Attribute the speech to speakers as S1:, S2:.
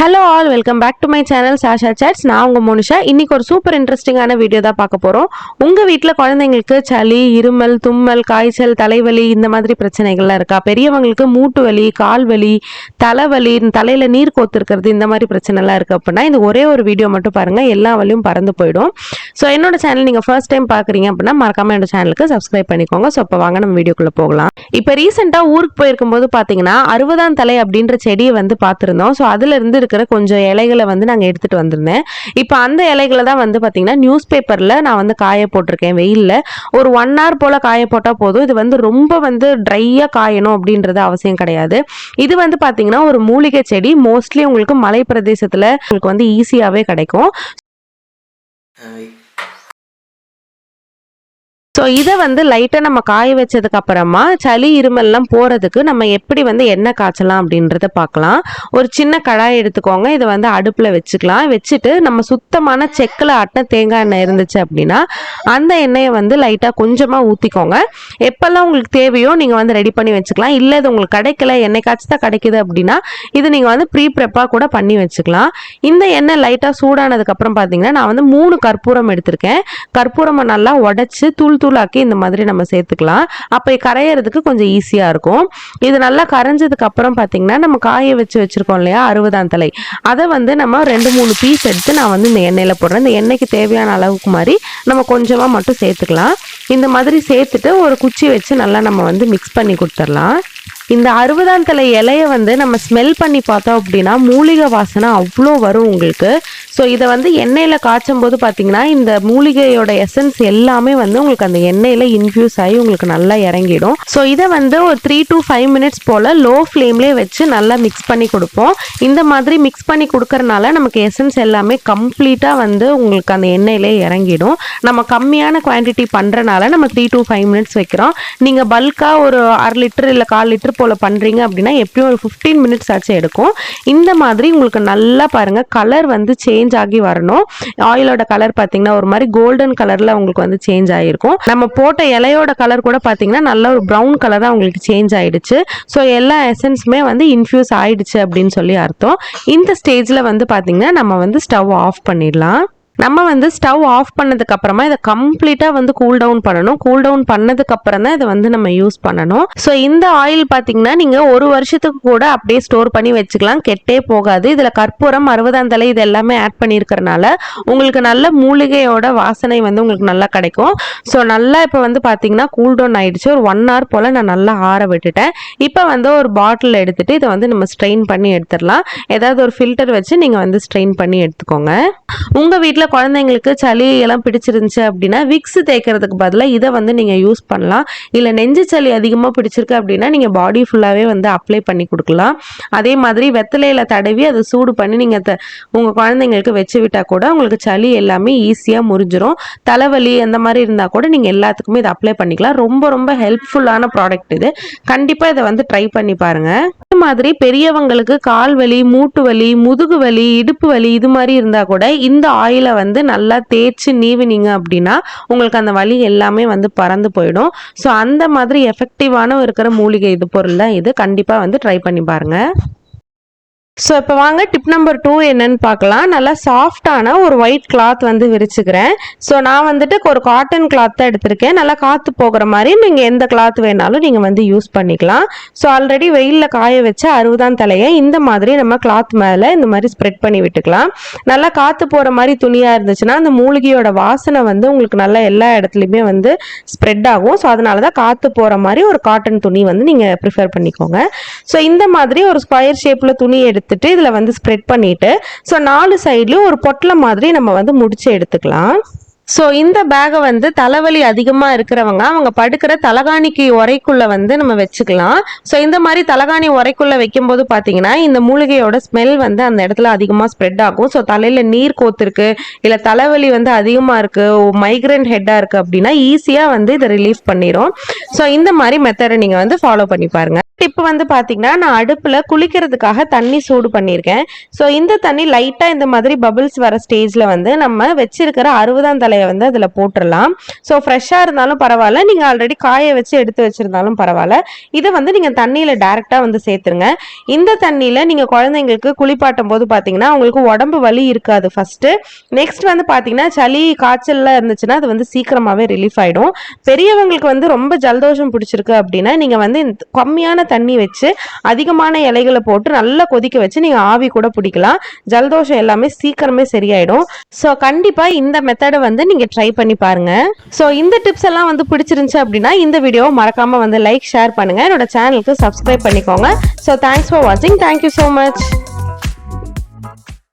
S1: Hello all welcome back to my channel Sasha chats நான் உங்கள் மோனிஷா. இன்னைக்கு ஒரு சூப்பர் இன்ட்ரெஸ்டிங்கான வீடியோ தான் பார்க்க போகிறோம் உங்கள் வீட்டில் குழந்தைங்களுக்கு சளி இருமல் தும்மல் காய்ச்சல் தலைவலி இந்த மாதிரி பிரச்சனைகள்லாம் இருக்கா? பெரியவங்களுக்கு மூட்டு வலி கால் வலி தலைவலி தலையில் நீர் கோத்துருக்கிறது இந்த மாதிரி பிரச்சனைலாம் இருக்குது அப்படின்னா இந்த ஒரே ஒரு வீடியோ மட்டும் பாருங்கள் எல்லா வலியும் பறந்து போயிடும். ஸோ என்னோட சேனல் நீங்கள் ஃபர்ஸ்ட் டைம் பார்க்குறீங்க அப்படின்னா மறக்காம என்னோட சேனலுக்கு சப்ஸ்கிரைப் பண்ணிக்கோங்க. ஸோ இப்போ வாங்க நம்ம வீடியோக்குள்ளே போகலாம். இப்போ ரீசெண்டாக ஊருக்கு போயிருக்கும்போது பார்த்தீங்கன்னா அறுபதாம் தலை அப்படின்ற செடியை வந்து பார்த்துருந்தோம். ஸோ அதில் இருந்து இருக்கிற கொஞ்சம் இலைகளை வந்து நாங்கள் எடுத்துகிட்டு வந்திருந்தேன். இப்போ அந்த இலைகளை தான் வந்து பார்த்தீங்கன்னா நியூஸ் பேப்பரில் நான் வந்து காய போட்டிருக்கேன் வெயிலில். ஒரு ஒன் ஹவர் போல் காய போட்டால் போதும். இது வந்து ரொம்ப வந்து ட்ரையாக காயணும் அப்படின்றது அவசியம் கிடையாது. இது வந்து பார்த்தீங்கன்னா ஒரு மூலிகை செடி. மோஸ்ட்லி உங்களுக்கு மலை பிரதேசத்தில் உங்களுக்கு வந்து ஈஸியாகவே கிடைக்கும். ஸோ இதை வந்து லைட்டாக நம்ம காய வச்சதுக்கு அப்புறமா சளி இருமல்லாம் போகிறதுக்கு நம்ம எப்படி வந்து எண்ணெய் காய்ச்சலாம் அப்படின்றத பார்க்கலாம். ஒரு சின்ன கடாய் எடுத்துக்கோங்க. இதை வந்து அடுப்பில் வச்சுக்கலாம். வச்சுட்டு நம்ம சுத்தமான செக்கில் ஆட்டின தேங்காய் எண்ணெய் இருந்துச்சு அப்படின்னா அந்த எண்ணெயை வந்து லைட்டாக கொஞ்சமாக ஊற்றிக்கோங்க எப்போல்லாம் உங்களுக்கு தேவையோ நீங்கள் வந்து ரெடி பண்ணி வச்சுக்கலாம். இல்லை இது உங்களுக்கு கிடைக்கல எண்ணெய் காய்ச்சி தான் கிடைக்குது அப்படின்னா இது நீங்கள் வந்து ப்ரீ ப்ரெப்பாக கூட பண்ணி வச்சுக்கலாம். இந்த எண்ணெய் லைட்டாக சூடானதுக்கப்புறம் பார்த்தீங்கன்னா நான் வந்து மூணு கற்பூரம் எடுத்திருக்கேன். கற்பூரமாக நல்லா உடச்சி தூள் தூள் மசூலாக்கி இந்த மாதிரி நம்ம சேர்த்துக்கலாம். அப்போ கரையிறதுக்கு கொஞ்சம் ஈஸியாக இருக்கும். இது நல்லா கரைஞ்சதுக்கு அப்புறம் பார்த்தீங்கன்னா நம்ம காய வச்சு வச்சுருக்கோம் இல்லையா? அறுபதாம் தலை. அதை வந்து நம்ம ரெண்டு மூணு பீஸ் எடுத்து நான் வந்து இந்த எண்ணெயில் போடுறேன். இந்த எண்ணெய்க்கு தேவையான அளவுக்கு மாதிரி நம்ம கொஞ்சமாக மட்டும் சேர்த்துக்கலாம். இந்த மாதிரி சேர்த்துட்டு ஒரு குச்சி வச்சு நல்லா நம்ம வந்து மிக்ஸ் பண்ணி கொடுத்துடலாம். இந்த அறுபதாம் தலை இலையை வந்து நம்ம ஸ்மெல் பண்ணி பார்த்தோம் அப்படின்னா மூலிகை வாசனை அவ்வளோ வரும் உங்களுக்கு. ஸோ இதை வந்து எண்ணெயில் காய்ச்சும் போது பார்த்தீங்கன்னா இந்த மூலிகையோட எசன்ஸ் எல்லாமே வந்து உங்களுக்கு அந்த எண்ணெயில் இன்ஃபியூஸ் ஆகி உங்களுக்கு நல்லா இறங்கிடும். ஸோ இதை வந்து ஒரு த்ரீ டு ஃபைவ் மினிட்ஸ் போல் லோ ஃப்ளேம்லேயே வச்சு நல்லா மிக்ஸ் பண்ணி கொடுப்போம். இந்த மாதிரி மிக்ஸ் பண்ணி கொடுக்கறனால நமக்கு எசன்ஸ் எல்லாமே கம்ப்ளீட்டாக வந்து உங்களுக்கு அந்த எண்ணெயிலே இறங்கிடும். நம்ம கம்மியான குவான்டிட்டி பண்ணுறனால நம்ம த்ரீ டு ஃபைவ் மினிட்ஸ் வைக்கிறோம். நீங்கள் பல்காக ஒரு அரை லிட்டர் இல்லை கால் லிட்டர் போல் பண்ணுறீங்க அப்படின்னா எப்படியும் ஒரு ஃபிஃப்டீன் மினிட்ஸ் ஆச்சு எடுக்கும். இந்த மாதிரி உங்களுக்கு நல்லா பாருங்கள் கலர் வந்து சேஞ்ச் ஆகி வரணும். ஆயிலோட கலர் பார்த்தீங்கன்னா ஒரு மாதிரி கோல்டன் கலரில் உங்களுக்கு வந்து சேஞ்ச் ஆகிருக்கும். நம்ம போட்ட இலையோட கலர் கூட பார்த்தீங்கன்னா நல்ல ஒரு ப்ரௌன் கலராக உங்களுக்கு சேஞ்ச் ஆகிடுச்சு ஸோ எல்லா எசன்ஸுமே வந்து இன்ஃப்யூஸ் ஆகிடுச்சு அப்படின்னு சொல்லி அர்த்தம். இந்த ஸ்டேஜில் வந்து பார்த்தீங்கன்னா நம்ம வந்து ஸ்டவ் ஆஃப் பண்ணிடலாம். நம்ம வந்து ஸ்டவ் ஆஃப் பண்ணதுக்கு அப்புறமா இதை கம்ப்ளீட்டாக வந்து கூல் டவுன் பண்ணணும். கூல் டவுன் பண்ணதுக்கு அப்புறம் தான் இதை வந்து நம்ம யூஸ் பண்ணணும். ஸோ இந்த ஆயில் பார்த்தீங்கன்னா நீங்கள் ஒரு வருஷத்துக்கு கூட அப்படியே ஸ்டோர் பண்ணி வச்சுக்கலாம். கெட்டே போகாது. இதில் கற்பூரம் அறுபதாம் தலை இது எல்லாமே ஆட் பண்ணியிருக்கிறனால உங்களுக்கு நல்ல மூலிகையோட வாசனை வந்து உங்களுக்கு நல்லா கிடைக்கும். ஸோ நல்லா இப்போ வந்து பார்த்தீங்கன்னா கூல் டவுன் ஆயிடுச்சு. ஒரு ஒன் ஹவர் போல் நான் நல்லா ஆற விட்டுட்டேன். இப்போ வந்து ஒரு பாட்டில் எடுத்துட்டு இதை வந்து நம்ம ஸ்ட்ரெயின் பண்ணி எடுத்துடலாம். ஏதாவது ஒரு ஃபில்டர் வச்சு நீங்கள் வந்து ஸ்ட்ரெயின் பண்ணி எடுத்துக்கோங்க. உங்கள் வீட்டில் குழந்தைங்களுக்கு சளி எல்லாம் பிடிச்சிருந்துச்சு அப்படின்னா விக்ஸ் தேய்க்கிறதுக்கு பதிலாக இதை வந்து நீங்கள் யூஸ் பண்ணலாம். இல்லை நெஞ்சு சளி அதிகமாக பிடிச்சிருக்கு அப்படின்னா நீங்கள் பாடி ஃபுல்லாகவே வந்து அப்ளை பண்ணி கொடுக்கலாம். அதே மாதிரி வெத்தலையில் தடவி அதை சூடு பண்ணி நீங்கள் த உங்கள் குழந்தைங்களுக்கு வச்சு விட்டால் கூட உங்களுக்கு சளி எல்லாமே ஈஸியாக முறிஞ்சிரும். தலைவலி அந்த மாதிரி இருந்தால் கூட நீங்கள் எல்லாத்துக்குமே இதை அப்ளை பண்ணிக்கலாம். ரொம்ப ரொம்ப ஹெல்ப்ஃபுல்லான ப்ராடக்ட் இது. கண்டிப்பாக இதை வந்து ட்ரை பண்ணி பாருங்கள் மாதிரி பெரியவங்களுக்கு கால் வலி மூட்டு வலி முதுகு வலி இடுப்பு வலி இது மாதிரி இருந்தால் கூட இந்த ஆயிலை வந்து நல்லா தேய்ச்சி நீவினீங்க அப்படின்னா உங்களுக்கு அந்த வலி எல்லாமே வந்து பறந்து போயிடும். ஸோ அந்த மாதிரி எஃபெக்டிவான இருக்கிற மூலிகை இது பொருள் தான் இது. கண்டிப்பாக வந்து ட்ரை பண்ணி பாருங்கள் ஸோ இப்போ வாங்க டிப் நம்பர் டூ என்னன்னு பார்க்கலாம். நல்லா சாஃப்டான ஒரு ஒயிட் கிளாத் வந்து விரிச்சுக்கிறேன். ஸோ நான் வந்துட்டு ஒரு காட்டன் கிளாத் தான் எடுத்திருக்கேன். நல்லா காற்று போகிற மாதிரி நீங்கள் எந்த கிளாத் வேணாலும் நீங்கள் வந்து யூஸ் பண்ணிக்கலாம். ஸோ ஆல்ரெடி வெயிலில் காய வச்ச அறுபதாம் தலையை இந்த மாதிரி நம்ம கிளாத் மேலே இந்த மாதிரி ஸ்ப்ரெட் பண்ணி விட்டுக்கலாம். நல்லா காற்று போகிற மாதிரி துணியாக இருந்துச்சுன்னா அந்த மூலிகையோட வாசனை வந்து உங்களுக்கு நல்லா எல்லா இடத்துலையுமே வந்து ஸ்ப்ரெட் ஆகும். ஸோ அதனால தான் காற்று போகிற மாதிரி ஒரு காட்டன் துணி வந்து நீங்கள் ப்ரிஃபர் பண்ணிக்கோங்க. ஸோ இந்த மாதிரி ஒரு ஸ்கொயர் ஷேப்பில் துணி எடுத்து எடுத்துட்டு இதில் வந்து ஸ்ப்ரெட் பண்ணிட்டு ஸோ நாலு சைட்லேயும் ஒரு பொட்டலை மாதிரி நம்ம வந்து முடிச்சு எடுத்துக்கலாம். ஸோ இந்த பேகை வந்து தலைவலி அதிகமாக இருக்கிறவங்க அவங்க படுக்கிற தலகாணிக்கு உரைக்குள்ளே வந்து நம்ம வச்சுக்கலாம். ஸோ இந்த மாதிரி தலகாணி உரைக்குள்ளே வைக்கும்போது பார்த்தீங்கன்னா இந்த மூலிகையோட ஸ்மெல் வந்து அந்த இடத்துல அதிகமாக ஸ்ப்ரெட் ஆகும். ஸோ தலையில் நீர் கோத்துருக்கு இல்லை தலைவலி வந்து அதிகமாக இருக்குது மைக்ரேன் ஹெட்டாக இருக்குது அப்படின்னா ஈஸியாக வந்து இதை ரிலீஃப் பண்ணிடும் ஸோ இந்த மாதிரி மெத்தடை நீங்கள் வந்து ஃபாலோ பண்ணி பாருங்கள் டிப் வந்து பார்த்தீங்கன்னா நான் அடுப்பில் குளிக்கிறதுக்காக தண்ணி சூடு பண்ணியிருக்கேன் ஸோ இந்த தண்ணி லைட்டாக இந்த மாதிரி பபிள்ஸ் வர ஸ்டேஜில் வந்து நம்ம வச்சிருக்கிற அறுபதாம் தலையை வந்து அதில் போட்டுடலாம் ஸோ ஃப்ரெஷ்ஷாக இருந்தாலும் பரவாயில்ல. நீங்கள் ஆல்ரெடி காய வச்சு எடுத்து வச்சுருந்தாலும் பரவாயில்ல. இதை வந்து நீங்கள் தண்ணியில் டேரெக்டாக வந்து சேர்த்துருங்க. இந்த தண்ணியில் நீங்கள் குழந்தைங்களுக்கு குளிப்பாட்டும் போது பார்த்தீங்கன்னா உங்களுக்கு உடம்பு வலி இருக்காது ஃபஸ்ட்டு நெக்ஸ்ட் வந்து பார்த்தீங்கன்னா சளி காய்ச்சல்லாம் இருந்துச்சுன்னா அது வந்து சீக்கிரமாகவே ரிலீஃப் ஆகிடும் பெரியவங்களுக்கு வந்து ரொம்ப ஜலதோஷம் பிடிச்சிருக்கு அப்படின்னா நீங்கள் வந்து இந்த கம்மியான தண்ணி வச்சு அதிகமான இலைகளை போட்டு நல்லா கொதிக்க வச்சு நீங்கள் ஆவி கூட பிடிக்கலாம். ஜலதோஷம் எல்லாமே சீக்கிரமே சரியாயிடும். ஸோ கண்டிப்பாக இந்த மெத்தடை வந்து நீங்கள் ட்ரை பண்ணி பாருங்க. ஸோ இந்த டிப்ஸ் எல்லாம் வந்து பிடிச்சிருந்துச்சு அப்படின்னா இந்த வீடியோவை மறக்காமல் வந்து லைக் ஷேர் பண்ணுங்கள் என்னோட சேனலுக்கு சப்ஸ்கிரைப் பண்ணிக்கோங்க. ஸோ தேங்க்ஸ் ஃபார் வாட்சிங் தேங்க்யூ ஸோ மச்